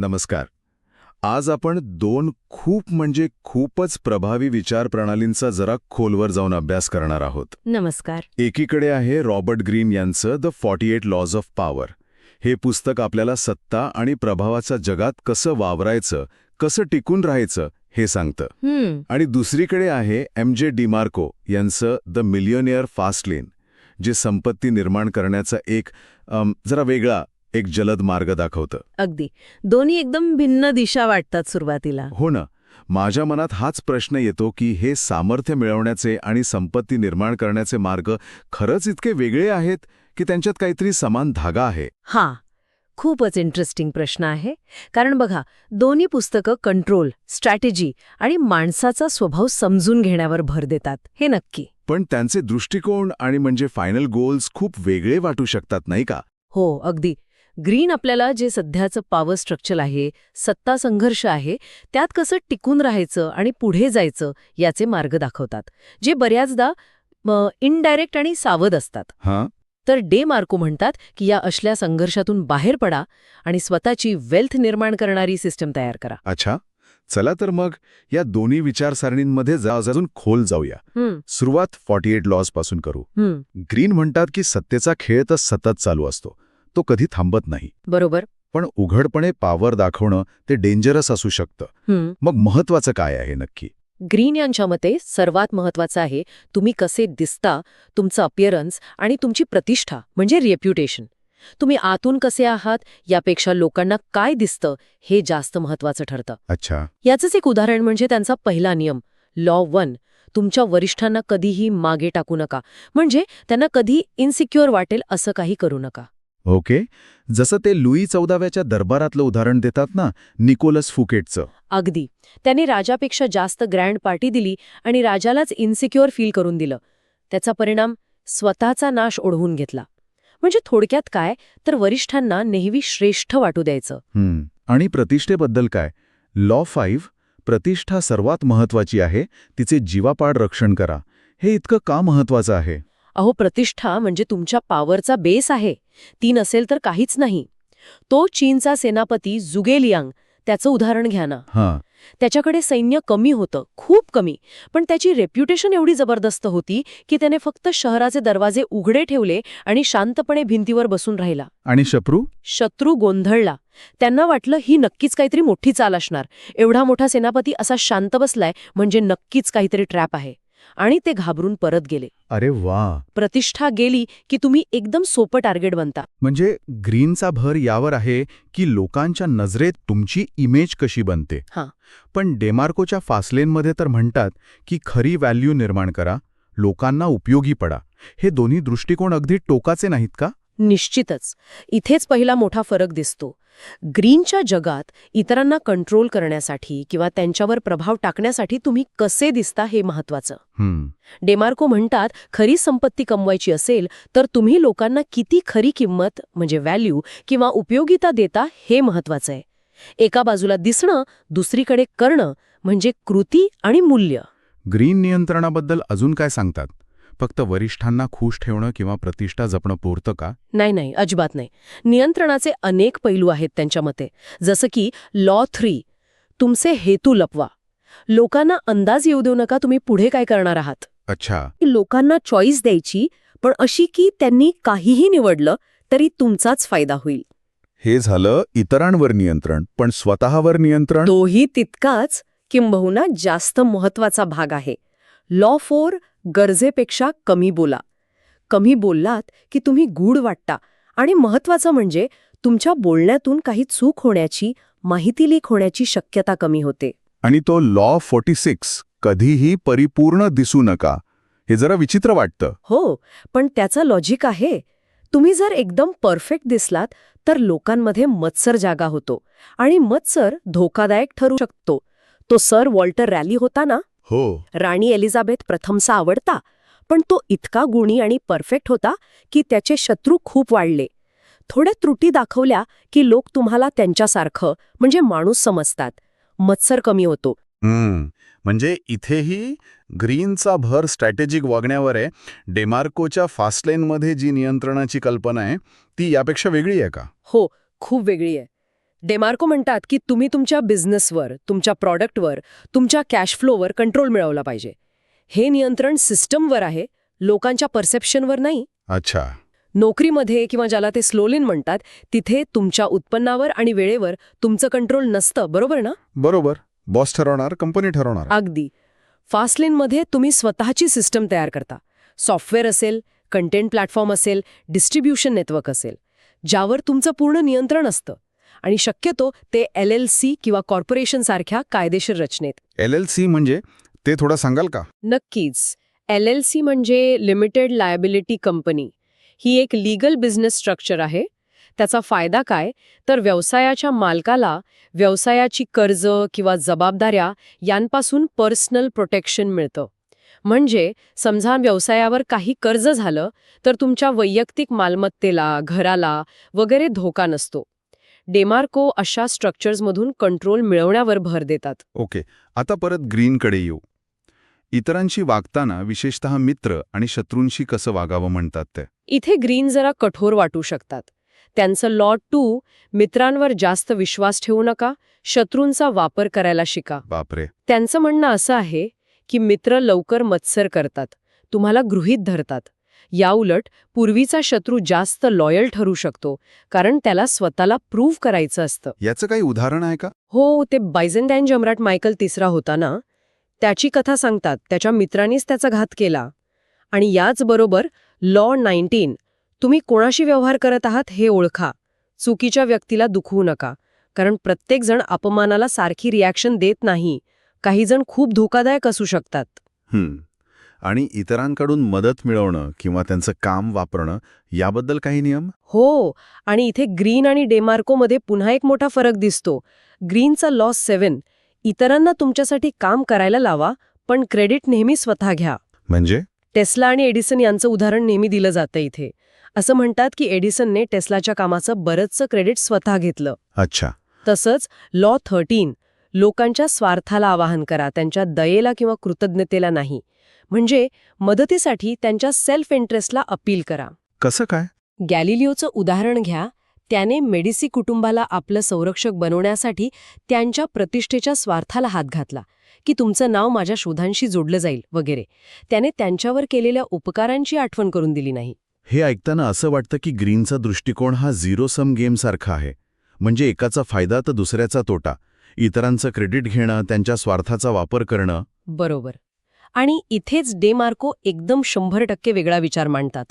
नमस्कार. आज आपण दोन खूप म्हणजे खूपच प्रभावी विचार प्रणालींचा जरा खोलवर जाऊन अभ्यास करणार आहोत. नमस्कार. एकीकडे आहे रॉबर्ट ग्रीन यांचं the forty eight laws of power हे पुस्तक आपल्याला सत्ता आणि प्रभावाच्या जगात कसं वावरायचं कसं टिकून राहायचं हे सांगतं. आणि दुसरीकडे आहे एम जे डिमार्को यांचं द मिलियनियर फास्ट लेन जे संपत्ती निर्माण करण्याचा एक जरा वेगळा एक जलद मार्ग दाखवतं. अगदी. दोन्ही एकदम भिन्न दिशा वाटतात सुरुवातीला. हो ना. माझ्या मनात हाच प्रश्न येतो की हे सामर्थ्य मिळवण्याचे आणि संपत्ती निर्माण करण्याचे मार्ग खरंच इतके वेगळे आहेत की त्यांच्यात काहीतरी समान धागा आहे? हा. खूपच इंटरेस्टिंग प्रश्न आहे. कारण बघा दोन्ही पुस्तकं कंट्रोल स्ट्रॅटेजी आणि माणसाचा स्वभाव समजून घेण्यावर भर देतात. हे नक्की. पण त्यांचे दृष्टिकोन आणि म्हणजे फायनल गोल्स खूप वेगळे वाटू शकतात नाही का? हो अगदी. ग्रीन आपल्याला जे सध्याचं पॉवर स्ट्रक्चर आहे सत्ता संघर्ष आहे त्यात कसं टिकून राहायचं आणि पुढे जायचं याचे मार्ग दाखवतात जे बऱ्याचदा इनडायरेक्ट आणि सावध असतात. तर डे मार्को म्हणतात की या असल्या संघर्षातून बाहेर पडा आणि स्वतःची वेल्थ निर्माण करणारी सिस्टम तयार करा. अच्छा. चला तर मग या दोन्ही विचारसरणींमध्ये जा अजून खोल जाऊया. सुरुवात फॉर्टी एट लॉजपासून करू. ग्रीन म्हणतात की सत्तेचा खेळ तर सतत चालू असतो. तो कधी थांबत नाही. बरोबर. पण उघडपणे पावर दाखवणं ते डेंजरस असू शकतं. मग महत्वाचं काय आहे नक्की? ग्रीन यांच्या मते सर्वात महत्वाचं आहे तुम्ही कसे दिसता तुमचं अपिअरन्स आणि तुमची प्रतिष्ठा म्हणजे रेप्युटेशन तुम्ही आतून कसे आहात यापेक्षा लोकांना काय दिसतं हे जास्त महत्वाचं ठरतं. अच्छा. याचंच एक उदाहरण म्हणजे त्यांचा पहिला नियम लॉ वन तुमच्या वरिष्ठांना कधीही मागे टाकू नका. म्हणजे त्यांना कधी इन्सिक्युअर वाटेल असं काही करू नका. ओके. जसं ते लुई चौदाव्याच्या दरबारातलं उदाहरण देतात ना निकोलस फुकेटचं. अगदी. त्याने राजापेक्षा जास्त ग्रँड पार्टी दिली आणि राजालाच इन्सिक्युअर फील करून दिलं. त्याचा परिणाम स्वतःचा नाश ओढवून घेतला. म्हणजे थोडक्यात काय? तर वरिष्ठांना नेहमी श्रेष्ठ वाटू द्यायचं. आणि प्रतिष्ठेबद्दल काय? लॉ फाईव्ह प्रतिष्ठा सर्वात महत्वाची आहे तिचे जीवापाड रक्षण करा. हे इतकं का महत्वाचं आहे? अहो प्रतिष्ठा म्हणजे तुमच्या पॉवरचा बेस आहे. ती नसेल तर काहीच नाही. तो चीनचा सेनापती जुगेलियांग त्याचं उदाहरण घ्या ना. त्याच्याकडे सैन्य कमी होतं खूप कमी. पण त्याची रेप्युटेशन एवढी जबरदस्त होती की त्याने फक्त शहराचे दरवाजे उघडे ठेवले आणि शांतपणे भिंतीवर बसून राहिला. आणि शत्रू? शत्रू गोंधळला. त्यांना वाटलं ही नक्कीच काहीतरी मोठी चाल असणार. एवढा मोठा सेनापती असा शांत बसलाय म्हणजे नक्कीच काहीतरी ट्रॅप आहे. आणि ते घाबरून परत गेले. अरे वा. प्रतिष्ठा गेली की तुम्ही एकदम सोपं टार्गेट बनता. म्हणजे ग्रीनचा भर यावर आहे की लोकांच्या नजरेत तुमची इमेज कशी बनते. हां. पण डेमार्कोच्या फासलेनमध्ये तर म्हणतात की खरी व्हॅल्यू निर्माण करा लोकांना उपयोगी पडा. हे दोन्ही दृष्टिकोन अगदी टोकाचे नाहीत का? निश्चितच. इथेच पहिला मोठा फरक दिसतो. ग्रीनच्या जगात इतरांना कंट्रोल करण्यासाठी किंवा त्यांच्यावर प्रभाव टाकण्यासाठी तुम्ही कसे दिसता हे महत्वाचं डेमार्को म्हणतात खरी संपत्ती कमवायची असेल तर तुम्ही लोकांना किती खरी किंमत म्हणजे व्हॅल्यू किंवा उपयोगिता देता हे महत्वाचं आहे. एका बाजूला दिसणं दुसरीकडे करणं म्हणजे कृती आणि मूल्य. ग्रीन नियंत्रणाबद्दल अजून काय सांगतात? फक्त वरिष्ठांना खुश ठेवणं किंवा प्रतिष्ठा जपणं पुरतं का? नाही नाही अजिबात नाही. नियंत्रणाचे अनेक पैलू आहेत त्यांच्या मते. जसं की लॉ थ्री तुमचे हेतू लपवा. लोकांना अंदाज येऊ देऊ नका तुम्ही पुढे काय करणार आहात. अच्छा. लोकांना चॉईस द्यायची पण अशी की त्यांनी काहीही निवडलं तरी तुमचाच फायदा होईल. हे झालं इतरांवर नियंत्रण पण स्वतःवर नियंत्रण? तोही तितकाच किंबहुना जास्त महत्त्वाचा भाग आहे. लॉ फोर गरजेपेक्षा कमी बोला. कमी बोललात की तुम्ही गूढ वाटता. आणि महत्वाचं म्हणजे तुमच्या बोलण्यातून काही चूक होण्याची माहिती लीक होण्याची शक्यता कमी होते. आणि तो लॉ फोर्टी सिक्स कधीही परिपूर्ण दिसू नका. हे जरा विचित्र वाटतं. हो पण त्याचं लॉजिक आहे. तुम्ही जर एकदम परफेक्ट दिसलात तर लोकांमध्ये मत्सर जागा होतो. आणि मत्सर धोकादायक ठरू शकतो. तो सर वॉल्टर रॅली होता ना? हो. राणी एलिझाबेथ प्रथमचा आवडता पण तो इतका गुणी आणि परफेक्ट होता की त्याचे शत्रू खूप वाढले. थोड्या त्रुटी दाखवल्या की लोक तुम्हाला त्यांच्यासारखं म्हणजे माणूस समजतात. मत्सर कमी होतो. म्हणजे इथेही ग्रीनचा भर स्ट्रॅटेजिक वागण्यावर आहे. डेमार्कोच्या फास्टलेनमध्ये जी नियंत्रणाची कल्पना आहे ती यापेक्षा वेगळी आहे का? हो खूप वेगळी आहे. डेमार्को म्हणतात की तुम्ही तुमच्या बिझनेसवर तुमच्या प्रॉडक्टवर तुमच्या कॅश फ्लोवर कंट्रोल मिळवला पाहिजे. हे नियंत्रण सिस्टमवर आहे लोकांच्या परसेप्शनवर नाही. अच्छा. नोकरीमध्ये किंवा ज्याला ते स्लोलिन म्हणतात तिथे तुमच्या उत्पन्नावर आणि वेळेवर तुमचं कंट्रोल नसतं बरोबर ना? बरोबर. बॉस ठरवणार कंपनी ठरवणार. अगदी. फास्टलेनमध्ये तुम्ही स्वतःची सिस्टम तयार करता. सॉफ्टवेअर असेल कंटेंट प्लॅटफॉर्म असेल डिस्ट्रीब्युशन नेटवर्क असेल ज्यावर तुमचं पूर्ण नियंत्रण असतं. आणि शक्यतो ते एल एल सी किंवा कॉर्पोरेशन सारख्या कायदेशीर रचनेत. एल एल सी म्हणजे ते थोडं सांगाल का? नक्कीच. एल एल सी म्हणजे लिमिटेड लायबिलिटी कंपनी. ही एक लीगल बिझनेस स्ट्रक्चर आहे. त्याचा फायदा काय? तर व्यवसायाच्या मालकाला व्यवसायाची कर्ज किंवा जबाबदाऱ्या यांपासून पर्सनल प्रोटेक्शन मिळतं. म्हणजे समजा व्यवसायावर काही कर्ज झालं तर तुमच्या वैयक्तिक मालमत्तेला घराला वगैरे धोका नसतो. डेमार्को अशा स्ट्रक्चर्समधून कंट्रोल मिळवण्यावर भर देतात. ओके आता परत ग्रीनकडे येऊ. इतरांशी वागताना विशेषतः मित्र आणि शत्रूंशी कसं वागावं म्हणतात ते. इथे ग्रीन जरा कठोर वाटू शकतात. त्यांचं लॉ टू मित्रांवर जास्त विश्वास ठेवू नका शत्रूंचा वापर करायला शिका. बापरे. त्यांचं म्हणणं असं आहे की मित्र लवकर मत्सर करतात तुम्हाला गृहीत धरतात. याउलट पूर्वीचा शत्रू जास्त लॉयल ठरू शकतो कारण त्याला स्वतःला प्रूव्ह करायचं असतं. याचं काही उदाहरण आहे का? हो ते बायझेंटाईन जमराट मायकल तिसरा होता ना? त्याची कथा सांगतात त्याच्या मित्रांनीच त्याचा घात केला. आणि याचबरोबर लॉ नाईन्टीन तुम्ही कोणाशी व्यवहार करत आहात हे ओळखा. चुकीच्या व्यक्तीला दुखवू नका कारण प्रत्येकजण अपमानाला सारखी रिॲक्शन देत नाही. काही जण खूप धोकादायक असू शकतात. आणि इतरांकडून मदत मिळवणं किंवा त्यांचं काम वापरणं याबद्दल काही नियम? हो आणि इथे ग्रीन आणि डेमार्कोमध्ये पुन्हा एक मोठा फरक दिसतो. ग्रीनचा लॉ सेवन इतरांना तुमच्यासाठी काम करायला लावा पण क्रेडिट नेहमी स्वतः घ्या. म्हणजे? टेस्ला आणि एडिसन यांचं उदाहरण नेहमी दिलं जातं इथे. असं म्हणतात की एडिसनने टेस्लाच्या कामाचं बरंचसं क्रेडिट स्वतः घेतलं. अच्छा. तसंच लॉ थर्टीन. लोकांच्या स्वार्थाला आवाहन करा त्यांच्या दयेला किंवा कृतज्ञतेला नाही. म्हणजे मदतीसाठी त्यांच्या सेल्फ इंटरेस्टला अपील करा. कसं काय? गॅलिलिओचं उदाहरण घ्या. त्याने मेडिसी कुटुंबाला आपलं संरक्षक बनवण्यासाठी त्यांच्या प्रतिष्ठेच्या स्वार्थाला हात घातला की तुमचं नाव माझ्या शोधांशी जोडलं जाईल वगैरे. त्याने त्यांच्यावर केलेल्या उपकारांची आठवण करून दिली नाही. हे ऐकताना असं वाटतं की ग्रीनचा दृष्टिकोन हा झिरो सम गेमसारखा आहे. म्हणजे एकाचा फायदा तर दुसऱ्याचा तोटा. इतरांचं क्रेडिट घेणं त्यांच्या स्वार्थाचा वापर करणं. बरोबर. आणि इथेच डेमार्को एकदम शंभर टक्के वेगळा विचार मांडतात.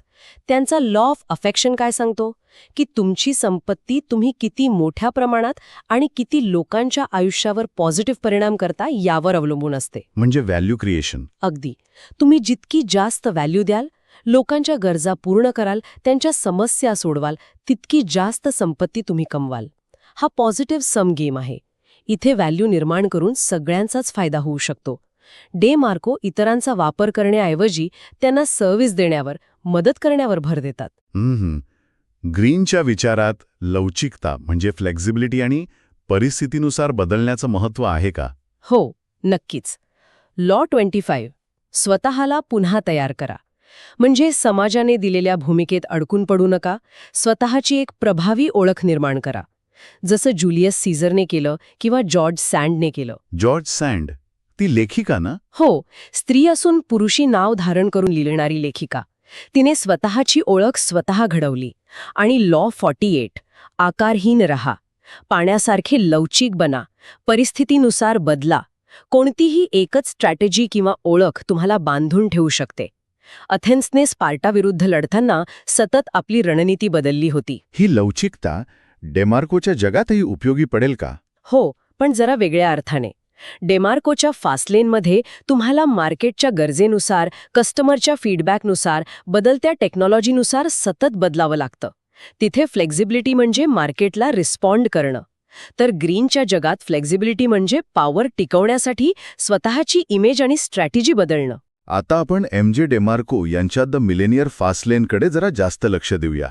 त्यांचा लॉ ऑफ अफेक्शन काय सांगतो? की तुमची संपत्ती तुम्ही किती मोठ्या प्रमाणात आणि किती लोकांच्या आयुष्यावर पॉझिटिव्ह परिणाम करता यावर अवलंबून असते. म्हणजे व्हॅल्यू क्रिएशन अगदी. तुम्ही जितकी जास्त व्हॅल्यू द्याल लोकांच्या गरजा पूर्ण कराल त्यांच्या समस्या सोडवाल तितकी जास्त संपत्ती तुम्ही कमवाल. हा पॉझिटिव्ह सम गेम आहे. इथे व्हॅल्यू निर्माण करून सगळ्यांचाच फायदा होऊ शकतो. डे मार्को इतरांचा वापर करण्याऐवजी त्यांना सर्व्हिस देण्यावर मदत करण्यावर भर देतात. ग्रीनच्या विचारात लवचिकता म्हणजे फ्लेक्झिबिलिटी आणि परिस्थितीनुसार बदलण्याचं महत्त्व आहे का? हो नक्कीच. लॉ ट्वेंटी फाईव्ह स्वतःला पुन्हा तयार करा. म्हणजे समाजाने दिलेल्या भूमिकेत अडकून पडू नका स्वतःची एक प्रभावी ओळख निर्माण करा. जसं जुलियस सीझरने केलं किंवा जॉर्ज सँडने केलं. जॉर्ज सँड ती लेखिका ना? हो स्त्री असून पुरुषी नाव धारण करून लिहिणारी लेखिका. तिने स्वतःची ओळख स्वतः घडवली आणि लॉ फॉर्टी एट आकारहीन रहा पाण्यासारखे लवचिक बना परिस्थितीनुसार बदला कोणतीही एकच स्ट्रॅटेजी किंवा ओळख तुम्हाला बांधून ठेवू शकते. अथेन्सने स्पार्टाविरुद्ध लढताना सतत आपली रणनीती बदलली होती. ही लवचिकता डेमार्कोच्या जगातही उपयोगी पडेल का? हो पण जरा वेगळ्या अर्थाने. डेमार्कोच्या फास्टलेनमध्ये तुम्हाला मार्केटच्या गरजेनुसार कस्टमरच्या फीडबॅकनुसार बदलत्या टेक्नॉलॉजीनुसार सतत बदलावं लागतं. तिथे फ्लेक्झिबिलिटी म्हणजे मार्केटला रिस्पॉन्ड करणं. तर ग्रीनच्या जगात फ्लेक्झिबिलिटी म्हणजे पॉवर टिकवण्यासाठी स्वतःची इमेज आणि स्ट्रॅटेजी बदलणं. आता आपण एम जे डेमार्को यांच्या द मिलेनियर फास्टलेनकडे जरा जास्त लक्ष देऊया.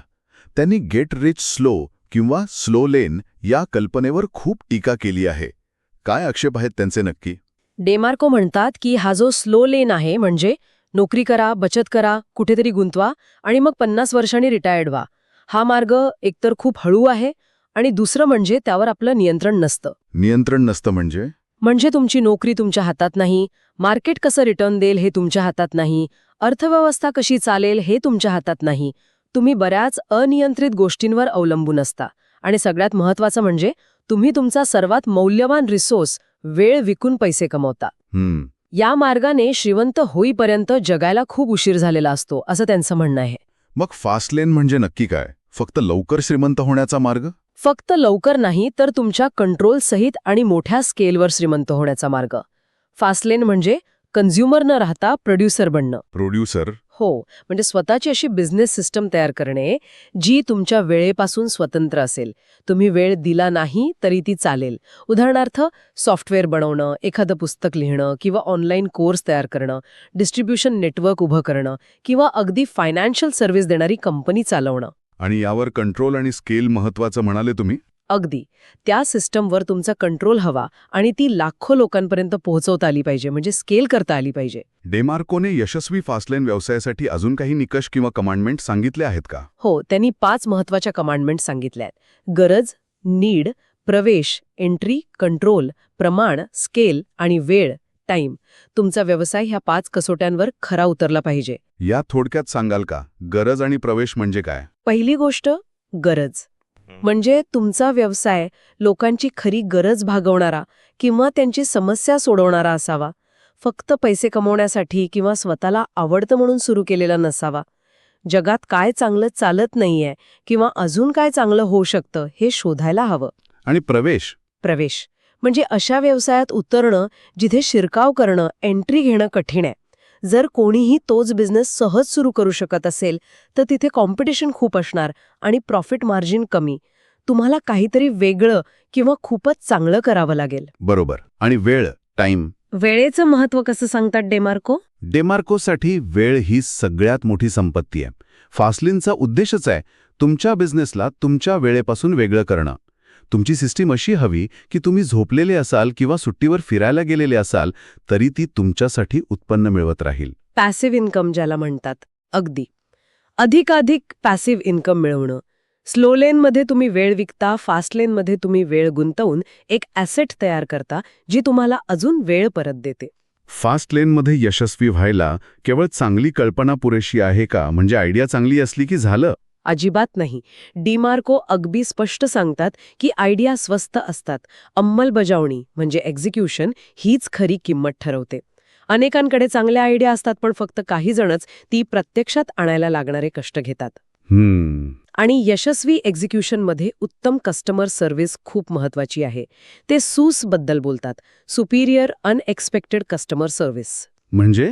त्यांनी गेट रिच स्लो किंवा स्लो लेन या कल्पनेवर खूप टीका केली आहे. काय आक्षेप आहेत त्यांचे नक्की? डेमार्को म्हणतात की हा जो स्लो लेन आहे म्हणजे नोकरी करा बचत करा कुठेतरी गुंतवा आणि मग पन्नास वर्षांनी रिटायर्ड व्हा. हा मार्ग एकतर खूप हळू आहे आणि दुसरं म्हणजे त्यावर आपलं नियंत्रण नसतं. नियंत्रण नसतं म्हणजे? म्हणजे तुमची नोकरी तुमच्या हातात नाही मार्केट कसं रिटर्न देईल हे तुमच्या हातात नाही अर्थव्यवस्था कशी चालेल हे तुमच्या हातात नाही तुम्ही बऱ्याच अनियंत्रित गोष्टींवर अवलंबून असता. आणि सगळ्यात महत्वाचं म्हणजे तुम्ही तुमचा सर्वात मौल्यवान रिसोर्स वेळ विकून पैसे कमवता. या मार्गाने श्रीमंत होईपर्यंत जगायला खूप उशीर झालेला असतो असं त्यांचं म्हणणं आहे. मग फास्ट लेन म्हणजे नक्की काय? फक्त लवकर श्रीमंत होण्याचा मार्ग? फक्त लवकर नाही तर तुमच्या कंट्रोल सहित आणि मोठ्या स्केलवर श्रीमंत होण्याचा मार्ग. फास्टलेन म्हणजे कन्झ्युमर न राहता प्रोड्युसर बनणं. प्रोड्युसर? हो म्हणजे स्वतःची अशी बिझनेस सिस्टम तयार करणे जी तुमच्या वेळेपासून स्वतंत्र असेल. तुम्ही वेळ दिला नाही तरी ती चालेल. उदाहरणार्थ सॉफ्टवेअर बनवणं एखादं पुस्तक लिहिणं किंवा ऑनलाईन कोर्स तयार करणं डिस्ट्रीब्युशन नेटवर्क उभं करणं किंवा अगदी फायनान्शियल सर्व्हिस देणारी कंपनी चालवणं. आणि यावर कंट्रोल आणि स्केल महत्वाचं म्हणाले तुम्ही? अगदी. त्या सिस्टमवर तुमचा कंट्रोल हवा आणि ती लाखो लोकांपर्यंत पोहोचवता आली पाहिजे म्हणजे स्केल करता आली पाहिजे. डेमार्कोने यशस्वी फास्टलेन व्यवसायासाठी अजून काही निकष किंवा कमांडमेंट सांगितले आहेत का? हो त्यांनी पाच महत्त्वाच्या कमांडमेंट सांगितल्या आहेत गरज नीड प्रवेश एंट्री कंट्रोल प्रमाण स्केल आणि वेळ टाईम तुमचा व्यवसाय ह्या पाच कसोट्यांवर खरा उतरला पाहिजे. या थोडक्यात सांगाल का? गरज आणि प्रवेश म्हणजे काय? पहिली गोष्ट गरज. म्हणजे तुमचा व्यवसाय लोकांची खरी गरज भागवणारा किंवा त्यांची समस्या सोडवणारा असावा. फक्त पैसे कमवण्यासाठी किंवा स्वतःला आवडतं म्हणून सुरू केलेला नसावा. जगात काय चांगलं चालत नाहीये किंवा अजून काय चांगलं होऊ शकतं हे शोधायला हवं. आणि प्रवेश? प्रवेश. म्हणजे अशा व्यवसायात उतरणं जिथे शिरकाव करणं एंट्री घेणं कठीण आहे. जर कोणीही तोच बिझनेस सहज सुरू करू शकत असेल तर तिथे कॉम्पिटिशन खूप असणार आणि प्रॉफिट मार्जिन कमी. तुम्हाला काहीतरी वेगळं किंवा खूपच चांगलं करावं लागेल. बरोबर. आणि वेळ टाइम वेळेचं महत्त्व कसं सांगतात डेमार्को? डेमार्कोसाठी वेळ ही सगळ्यात मोठी संपत्ती आहे. फास्लिनचा उद्देशच आहे तुमच्या बिझनेसला तुमच्या वेळेपासून वेगळं करणं. तुमची सिस्टीम अशी हवी की तुम्ही झोपलेले असाल किंवा सुट्टीवर फिरायला गेलेले असाल तरी ती तुमच्यासाठी उत्पन्न मिळवत राहील. पॅसिव्ह इन्कम ज्याला म्हणतात अगदी. अधिकाधिक पॅसिव्ह इन्कम मिळवणं. स्लो लेनमध्ये तुम्ही वेळ विकता फास्ट लेनमध्ये तुम्ही वेळ गुंतवून एक ॲसेट तयार करता जी तुम्हाला अजून वेळ परत देते. फास्ट लेनमध्ये यशस्वी व्हायला केवळ चांगली कल्पना पुरेशी आहे का? म्हणजे आयडिया चांगली असली की झालं? अजिबात नाही. डीमार्को अगदी स्पष्ट सांगतात की आयडिया स्वस्त असतात. अंमलबजावणी म्हणजे एक्झिक्युशन हीच खरी किंमत ठरवते. अनेकांकडे चांगल्या आयडिया असतात पण फक्त काही जणच ती प्रत्यक्षात आणायला लागणारे कष्ट घेतात. हम्म. आणि यशस्वी एक्झिक्युशनमध्ये उत्तम कस्टमर सर्व्हिस खूप महत्वाची आहे. ते सूसबद्दल बोलतात. सुपिरियर अनएक्सपेक्टेड कस्टमर सर्व्हिस म्हणजे?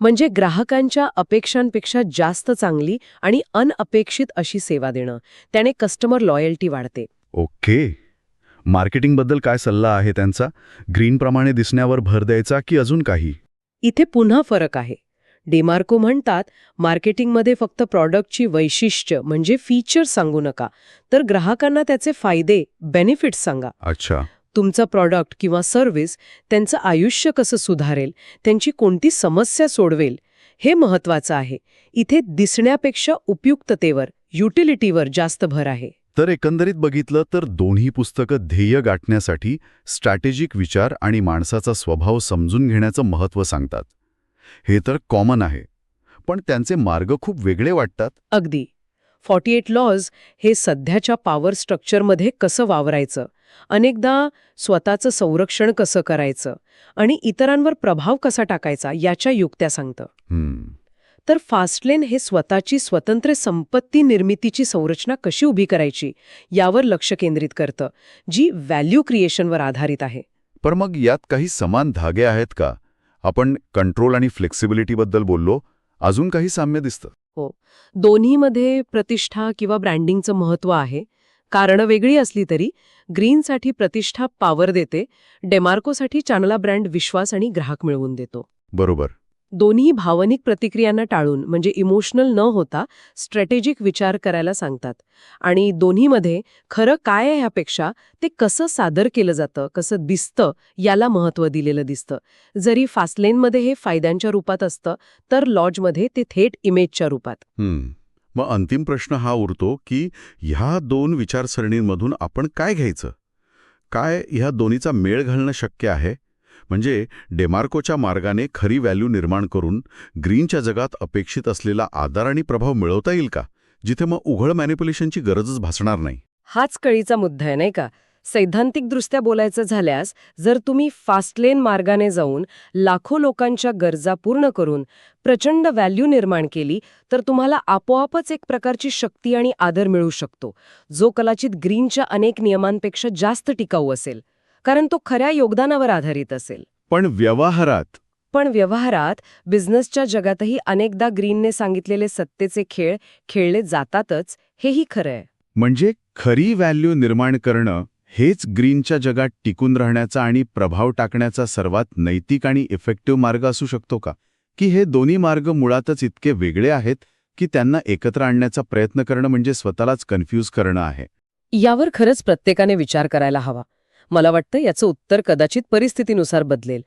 म्हणजे ग्राहकांच्या अपेक्षांपेक्षा जास्त चांगली आणि अनअपेक्षित अशी सेवा देणं. त्याने कस्टमर लॉयल्टी वाढते. ओके. मार्केटिंगबद्दल काय सल्ला आहे त्यांचा? ग्रीनप्रमाणे दिसण्यावर भर द्यायचा की अजून काही? इथे पुन्हा फरक आहे. डेमार्को म्हणतात मार्केटिंगमध्ये फक्त प्रॉडक्टची वैशिष्ट्य म्हणजे फीचर सांगू नका तर ग्राहकांना त्याचे फायदे बेनिफिट्स सांगा. अच्छा. तुमचं प्रॉडक्ट किंवा सर्व्हिस त्यांचं आयुष्य कसं सुधारेल त्यांची कोणती समस्या सोडवेल हे महत्वाचं आहे. इथे दिसण्यापेक्षा उपयुक्ततेवर युटिलिटीवर जास्त भर आहे. तर एकंदरीत बघितलं तर दोन्ही पुस्तकं ध्येय गाठण्यासाठी स्ट्रॅटेजिक विचार आणि माणसाचा स्वभाव समजून घेण्याचं महत्त्व सांगतात. हे तर कॉमन आहे. पण त्यांचे मार्ग खूप वेगळे वाटतात. अगदी. फॉर्टी एट लॉज हे सध्याच्या पॉवर स्ट्रक्चरमध्ये कसं वावरायचं? अनेकदा स्वतःचं संरक्षण कसं करायचं आणि इतरांवर प्रभाव कसा टाकायचा याच्या युक्त्या सांगतं. तर फास्टलेन हे स्वतःची स्वतंत्र संपत्ती निर्मितीची संरचना कशी उभी करायची यावर लक्ष केंद्रित करतं जी व्हॅल्यू क्रिएशनवर आधारित आहे. पर मग यात काही समान धागे आहेत का? आपण कंट्रोल आणि फ्लेक्सिबिलिटीबद्दल बोललो अजून काही साम्य दिसतं. दोन्हीमध्ये प्रतिष्ठा किंवा ब्रँडिंगचं महत्त्व आहे कारणं वेगळी असली तरी ग्रीनसाठी प्रतिष्ठा पॉवर देते डेमार्कोसाठी चांगला ब्रँड विश्वास आणि ग्राहक मिळवून देतो. बरोबर. दोन्ही भावनिक प्रतिक्रियांना टाळून म्हणजे इमोशनल न होता स्ट्रॅटेजिक विचार करायला सांगतात. आणि दोन्हीमध्ये खरं काय आहे ह्यापेक्षा ते कसं सादर केलं जातं कसं दिसतं याला महत्त्व दिलेलं दिसतं. जरी फास्टलेनमध्ये हे फायद्यांच्या रूपात असतं तर लॉजमध्ये ते थेट इमेजच्या रूपात. मग अंतिम प्रश्न हा उरतो की ह्या दोन विचारसरणींमधून आपण काय घ्यायचं? काय ह्या दोन्हीचा मेळ घालणं शक्य आहे? म्हणजे डेमार्कोच्या मार्गाने खरी व्हॅल्यू निर्माण करून ग्रीनच्या जगात अपेक्षित असलेला आधार आणि प्रभाव मिळवता येईल का? जिथे मग उघड मॅनिप्युलेशनची गरजच भासणार नाही. हाच कळीचा मुद्दा आहे नाही का? सैद्धांतिकदृष्ट्या बोलायचं झाल्यास जर तुम्ही फास्टलेन मार्गाने जाऊन लाखो लोकांच्या गरजा पूर्ण करून प्रचंड व्हॅल्यू निर्माण केली तर तुम्हाला आपोआपच एक प्रकारची शक्ती आणि आदर मिळू शकतो जो कदाचित ग्रीनच्या अनेक नियमांपेक्षा जास्त टिकाऊ असेल कारण तो खऱ्या योगदानावर आधारित असेल. पण व्यवहारात? पण व्यवहारात बिझनेसच्या जगातही अनेकदा ग्रीनने सांगितलेले सत्तेचे खेळ खेळले जातातच हेही खरं आहे म्हणजे खरी व्हॅल्यू निर्माण करणं हेच ग्रीनच्या जगात टिकून राहण्याचा आणि प्रभाव टाकण्याचा सर्वात नैतिक आणि इफेक्टिव्ह मार्ग असू शकतो का? की हे दोन्ही मार्ग मुळातच इतके वेगळे आहेत की त्यांना एकत्र आणण्याचा प्रयत्न करणं म्हणजे स्वतःलाच कन्फ्यूज करणं आहे? यावर खरंच प्रत्येकाने विचार करायला हवा. मला वाटतं याचं उत्तर कदाचित परिस्थितीनुसार बदलेल.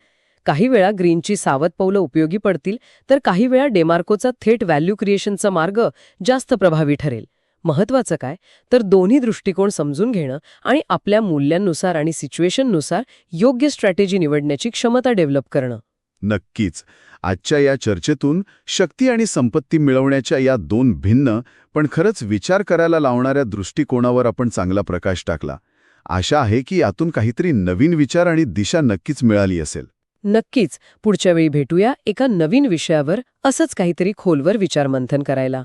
काही वेळा ग्रीनची सावध पावलं उपयोगी पडतील तर काही वेळा डेमार्कोचा थेट व्हॅल्यू क्रिएशनचा मार्ग जास्त प्रभावी ठरेल. महत्वाचं काय? तर दोन्ही दृष्टिकोन समजून घेणं आणि आपल्या मूल्यांनुसार आणि सिच्युएशननुसार योग्य स्ट्रॅटेजी निवडण्याची क्षमता डेव्हलप करणं. नक्कीच. आजच्या या चर्चेतून शक्ती आणि संपत्ती मिळवण्याच्या या दोन भिन्न पण खरंच विचार करायला लावणाऱ्या दृष्टिकोनावर आपण चांगला प्रकाश टाकला. आशा आहे की यातून काहीतरी नवीन विचार आणि दिशा नक्कीच मिळाली असेल. नक्कीच. पुढच्या वेळी भेटूया एका नवीन विषयावर असंच काहीतरी खोलवर विचारमंथन करायला.